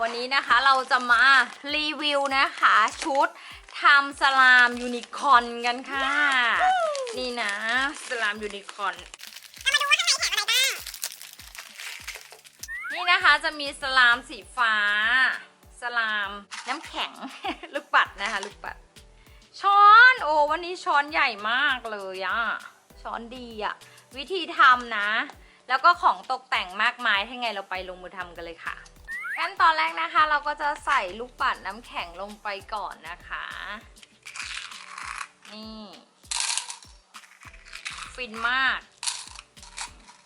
วันนี้นะคะเราจะมารีวิวนะคะ ชุดทำสลามยูนิคอร์นกันค่ะ นี่นะ สลามยูนิคอร์นนี่นะคะจะมีสลามสีฟ้า สลามน้ำแข็ง ลูกปัดนะคะ ลูกปัด ช้อนโอ้วันนี้ช้อนใหญ่มากเลยอะช้อนดีอะวิธีทำนะ แล้วก็ของตกแต่งมากมายถ้าไงเราไปลงมือทำกันเลยค่ะ ขั้นตอนแรกนะคะ เราก็จะใส่ลูกปัดน้ำแข็งลงไปก่อนนะคะ นี่ฟินมาก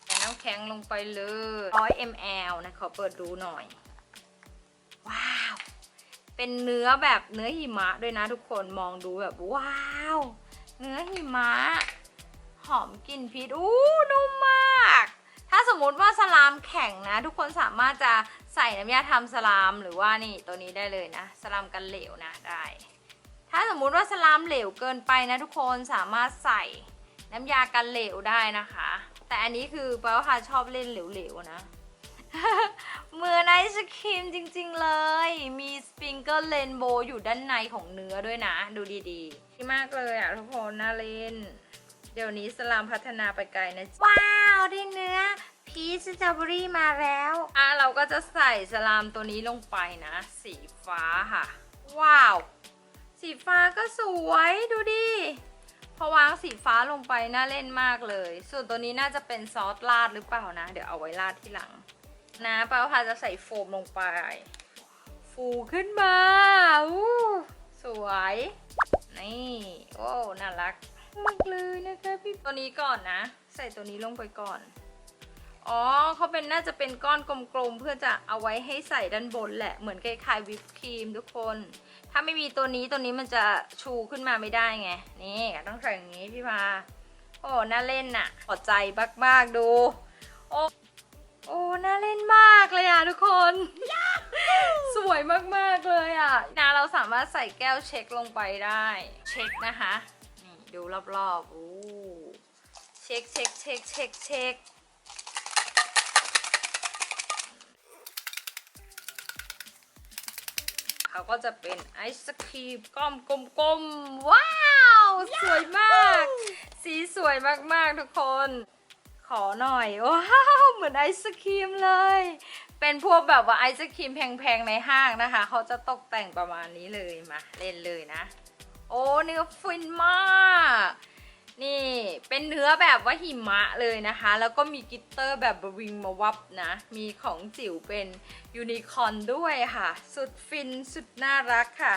ใส่น้ำแข็งลงไปเลย100 ml นะขอเปิดดูหน่อย ว้าว เป็นเนื้อแบบเนื้อหิมะด้วยนะทุกคนมองดูแบบ ว้าว เนื้อหิมะ หอมกลิ่นพีชอู้นุ่มมาก ถ้าสมมติว่าสลามแข็งนะ ทุกคนสามารถจะ ใส่น้ำยาทำสลามหรือว่านี่ตัวนี้ได้เลยนะ สลามกันเหลวนะได้ ถ้าสมมุติว่าสลามเหลวเกินไปนะทุกคนสามารถใส่น้ำยากันเหลวได้นะคะ แต่อันนี้คือแปลว่าชอบเล่นเหลวๆนะเหมือนไอศครีมจริงๆเลย มีสปริงเกิลเรนโบว์อยู่ด้านในของเนื้อด้วยนะ ดูดีๆดีมากเลยอะทุกคนน่าเล่น เดี๋ยวนี้สลามพัฒนาไปไกลนะ ว้าวได้เนื้อ พีชสตรอเบอรี่มาแล้ว อะเราก็จะใส่สลามตัวนี้ลงไปนะ สีฟ้าค่ะ ว้าว สีฟ้าก็สวยดูดิพอวางสีฟ้าลงไปน่าเล่นมากเลย ส่วนตัวนี้น่าจะเป็นซอสราดหรือเปล่านะ เดี๋ยวเอาไว้ราดที่หลัง นะป้าพาจะใส่โฟมลงไป ฟูขึ้นมาอู้สวย นี่โอ้น่ารักมากเลยนะคะพี่ตัวนี้ก่อนนะ ใส่ตัวนี้ลงไปก่อน อ๋อเขาเป็นน่าจะเป็นก้อนกลมๆ เพื่อจะเอาไว้ให้ใส่ด้านบนแหละ เหมือนคล้ายๆวิปครีมทุกคน ถ้าไม่มีตัวนี้ตัวนี้มันจะชูขึ้นมาไม่ได้ไง นี่ต้องใส่อย่างนี้พี่พาโอ้ น่าเล่นน่ะขอใจมากๆดู โอ้โอ้ น่าเล่นมากเลยอะทุกคน สวยมากๆเลยอะนะเราสามารถใส่แก้วเช็คลงไปได้ เช็คนะคะ นี่ดูรอบๆอู้เช็คเช็คเช็คเช็คเช็ค เขาก็จะเป็นไอศครีมก้อมกลมๆ ว้าว สวยมาก สีสวยมากๆทุกคน ขอหน่อย ว้าว เหมือนไอศครีมเลย เป็นพวกแบบว่าไอศครีมแพงๆ ในห้างนะคะ เขาจะตกแต่งประมาณนี้เลยมาเล่นเลยนะ โอ้เนื้อฟินมาก นี่เป็นเนื้อแบบว่าหิมะเลยนะคะ แล้วก็มีกิตเตอร์แบบบริงมาวับนะ มีของจิ๋วเป็นยูนิคอร์นด้วยค่ะ สุดฟินสุดน่ารักค่ะ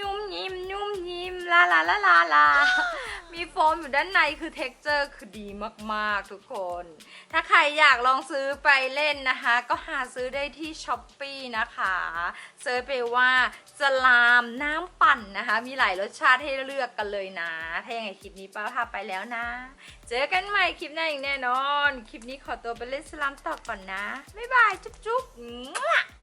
ยุ่มยิ้มยุ่มยิ้มลาลาลาลาลา มีโฟมอยู่ด้านในคือเท็กเจอร์คือดีมากๆทุกคน ถ้าใครอยากลองซื้อไปเล่นนะคะ ก็หาซื้อได้ที่ช้อปปีนะคะเซิร์ชไปว่า สลามน้ำปั่นนะคะ มีหลายรสชาติให้เลือกกันเลยนะ ถ้ายังไงคลิปนี้ป้าพาไปแล้วนะ เจอกันใหม่คลิปหน้าอีกแน่นอน คลิปนี้ขอตัวไปเล่นสลามต่อก่อนนะ บ๊ายบาย จุ๊บจุ๊บ